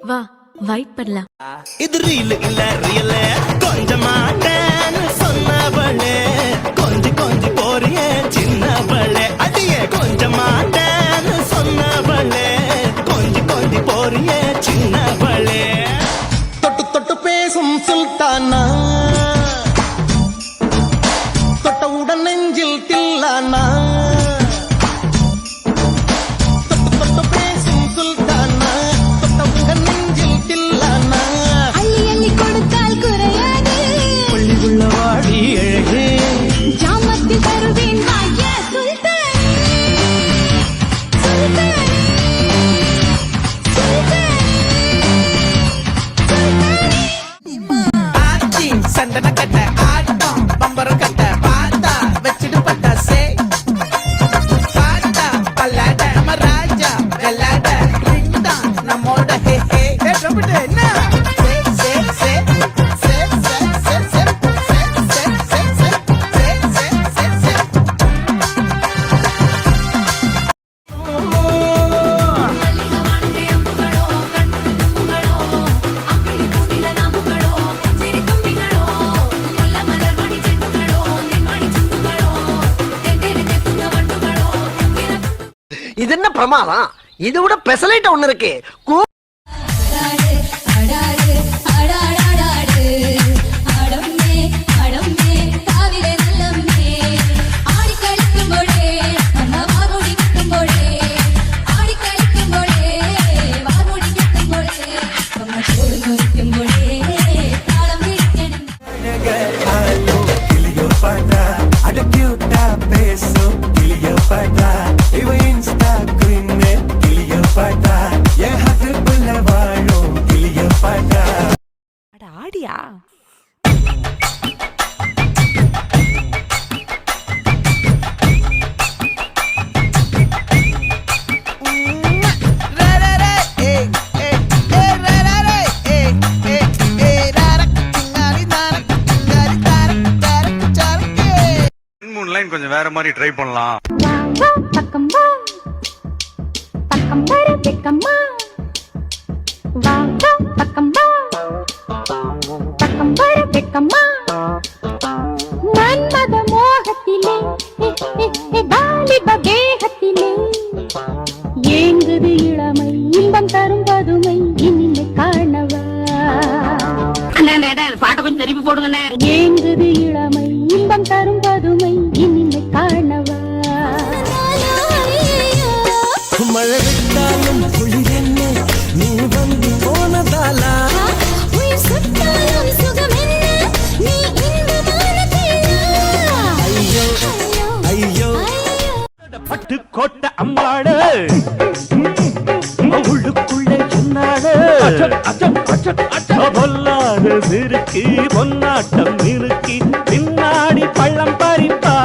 வா வைப் பண்ணலாம். இது ரீல் இல்ல ரியல் கொஞ்சமா டான்னு சொன்னவளே. கொஞ்சி கொஞ்சி போறியே சின்னவளே. அடியே கொஞ்சமா டான்னு சொன்னவளே. கொஞ்சி கொஞ்சி போறியே சின்னவளே. தொட்டு தொட்டு பேசும் சுல்தானா? தொட்டவுடன் நெஞ்சில் தில்லானா? that I get. இது என்ன பிரமாதம்? இது விட பெசலைட் ஒண்ணு இருக்கு. கூ வேற மாதிரி ட்ரை பண்ணலாம். மன்மத மோகத்திலே வாலிப வேகத்திலே ஏங்குது இளமை இன்பம் தரும் பதுமை இனிமை கொஞ்சம் திருப்பி போடுங்க இளமை இன்பம் தரும் உள்ளுக்குள்ளே சொன்னாடு பொல்லாத சிறுக்கி பொன்னாட்டம் இறுக்கி பின்னாடி பள்ளம் பறிப்பா.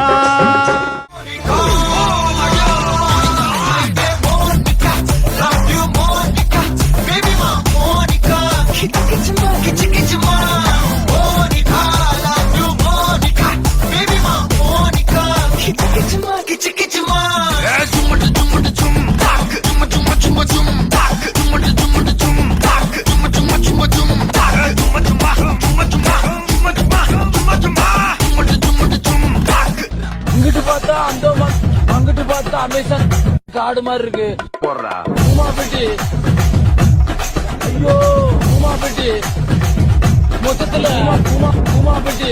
இங்கிட்டு அந்த அங்கிட்டு பார்த்தா அமேசான் காடு மாதிரி இருக்கு. உமா பெட்டி ஐயோ உமா பெட்டி மொத்தத்துல உமா உமா பெட்டி